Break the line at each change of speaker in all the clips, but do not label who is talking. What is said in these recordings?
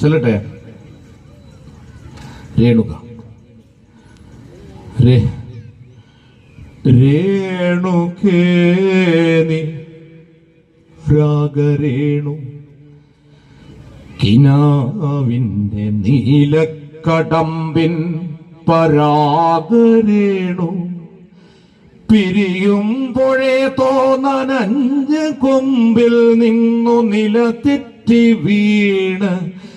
ചെല്ലട്ടെ? രേണുക. രേണുകേനി രാഗരേണു. കിനാവിന്റെ നീലക്കടമ്പിൻ പരാഗരേണു. പിരിയുമ്പോഴേ തോന്നനഞ്ച് കൊമ്പിൽ നിന്നു നിലതെറ്റി വീണ്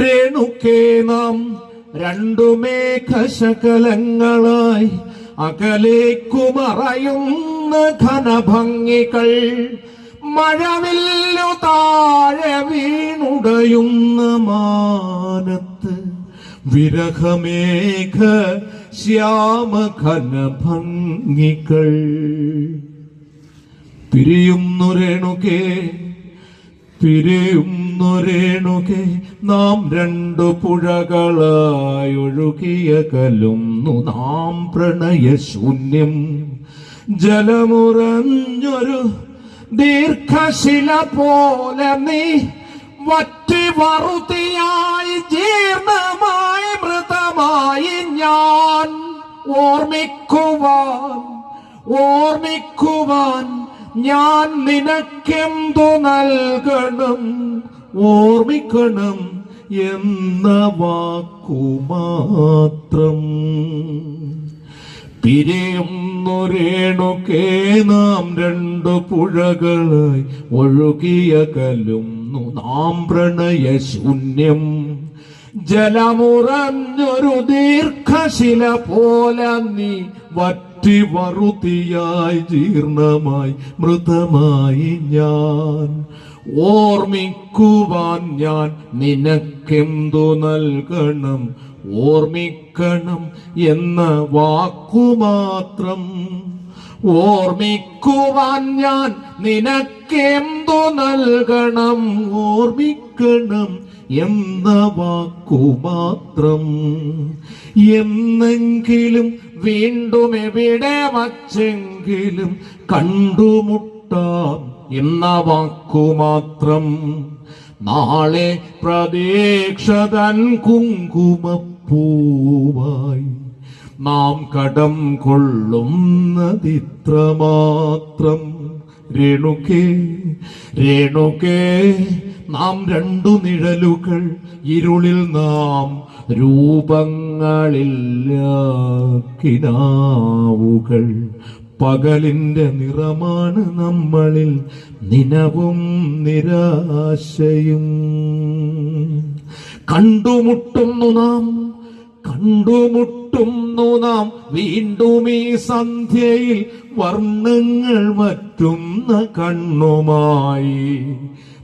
രേണുക്കേ നാം രണ്ടു മേഘശകലങ്ങളായി അകലേക്കുമറയുന്ന ഘനഭംഗികൾ. മഴവില്ലു താഴെ വീണുടയുന്ന മാനത്ത് വിരഹമേഘ ശ്യാമ ഘനഭംഗികൾ. പിരിയുന്നു രേണുകേ പിരിയുന്നൊരേണുകെ നാം രണ്ടു പുഴകളായി ഒഴുകിയ കലുന്നു നാം പ്രണയശൂന്യം ജലമുറഞ്ഞൊരു ദീർഘശില പോലെ നീ വറ്റി വറുതിയായി ജീർണമായി മൃതമായി ഞാൻ ഓർമ്മിക്കുവാൻ ഓർമ്മിക്കുവാൻ ഞാൻ നിനക്കെന്തു നൽകണം? ഓർമ്മിക്കണം എന്ന വാക്കു മാത്രം പിരിയുന്നൊരേണുകേ നാം രണ്ടു പുഴകളായി ഒഴുകിയ കലുന്നു നാം പ്രണയശൂന്യം. ജലമുറഞ്ഞൊരു ദീർഘശില പോലെ നീ വറ്റി വറുതിയായി ജീർണമായി മൃതമായി ഞാൻ. ഓർമ്മിക്കുവാൻ ഞാൻ നിനക്കെന്തു നൽകണം? ഓർമ്മിക്കണം എന്ന വാക്കുമാത്രം ഓർമ്മിക്കുവാൻ ഞാൻ നിനക്കെന്തു നൽകണം? ഓർമ്മിക്കണം എന്ന വാക്കു മാത്രം എന്നെങ്കിലും വീണ്ടും എവിടെ വച്ചെങ്കിലും കണ്ടുമുട്ടാം എന്ന വാക്കു മാത്രം നാളെ പ്രതീക്ഷതൻ കുങ്കുമപ്പൂവായി നാം കടം കൊള്ളുന്നതിത്രമാത്രം രേണുക്കേ രേണുക്കേ നാം രണ്ടു നിഴലുകൾ ഇരുളിൽ നാം രൂപങ്ങളില്ലാക്കിനാവുകൾ. പകലിന്റെ നിറമാണ് നമ്മളിൽ നിനവും നിരാശയും. കണ്ടുമുട്ടുന്നു നാം കണ്ടുമുട്ടുന്നു നാം. വീണ്ടും ഈ സന്ധ്യയിൽ വർണങ്ങൾ മറ്റുന്ന കണ്ണുമായി.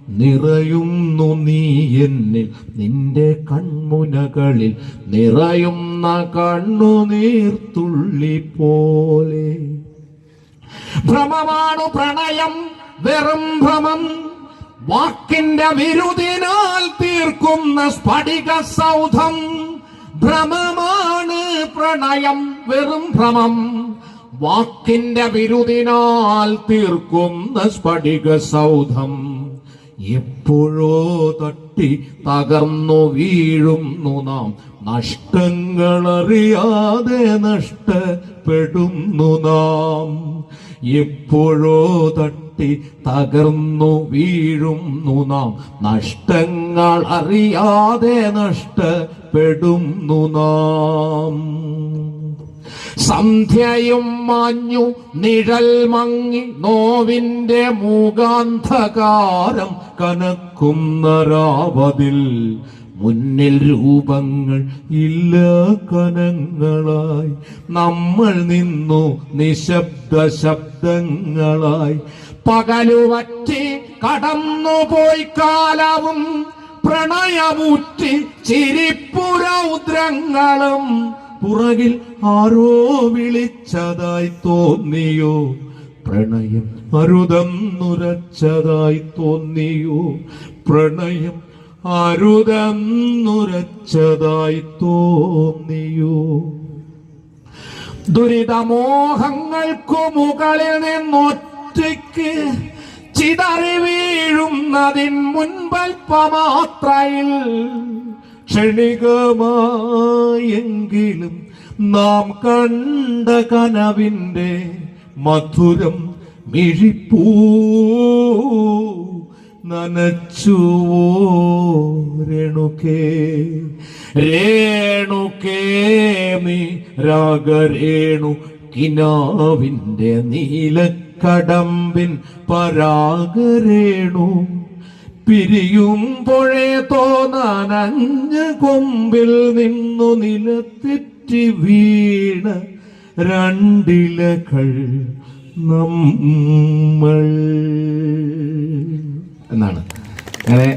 നിറയുന്നു നീ എന്നിൽ നിന്റെ കൺമുനകളിൽ. നിറയുന്ന കണ്ണു നീർത്തുള്ളി പോലെ. ഭ്രമമാണു പ്രണയം വെറും ഭ്രമം. വാക്കിന്റെ വിരുദിനാൽ തീർക്കുന്ന സ്ഫടിക സൗധം. ഭ്രമമാണ് പ്രണയം വെറും ഭ്രമം. വാക്കിന്റെ വിരുദിനാൽ തീർക്കുന്ന സ്ഫടിക സൗധം. എപ്പോഴോ തട്ടി തകർന്നു വീഴുന്നു നാം. നഷ്ടങ്ങളറിയാതെ നഷ്ടപ്പെടുന്നു നാം. എപ്പോഴോ തട്ടി തകർന്നു വീഴുന്നു നാം. നഷ്ടങ്ങൾ അറിയാതെ നഷ്ടപ്പെടുന്നു നാം. സന്ധ്യയും മാഞ്ഞു നിഴൽ മങ്ങി നോവിന്റെ മൂകാന്ധകാരം കനക്കുന്ന രാവതിൽ മുന്നിൽ രൂപങ്ങൾ ഇല്ല കനങ്ങളായി. നമ്മൾ നിന്നു നിശബ്ദ ശബ്ദങ്ങളായി. പകലുവറ്റി കടന്നുപോയി കാലവും പ്രണയമൂറ്റി ചിരിപ്പുരൗദ്രങ്ങളും പുറകിൽ ആരോ വിളിച്ചതായി തോന്നിയോ? പ്രണയം അരുതം നുരച്ചതായി തോന്നിയോ? പ്രണയം അരുതം നുരച്ചതായി തോന്നിയോ? ദുരിതമോഹങ്ങൾക്കു മുകളിൽ നിന്നൊറ്റയ്ക്ക് ചിതറി വീഴുന്നതിൻ മുൻപൽപ്പമാത്രയിൽ ക്ഷണികമായെങ്കിലും നാം കണ്ട കനവിന്റെ മധുരം മിഴിപ്പൂ. നനച്ചുവോ രേണുക്കേ രേണുക്കേ നീ രാഗരേണു കിനാവിന്റെ നീലക്കടമ്പിൻ പരാഗരേണു പിരിയുമ്പോഴേ തോന്നാനഞ്ഞ് കൊമ്പിൽ നിന്നു നിലത്തെറ്റി വീണ രണ്ടിലകൾ നമ്മൾ. എന്നാണ്. അങ്ങനെ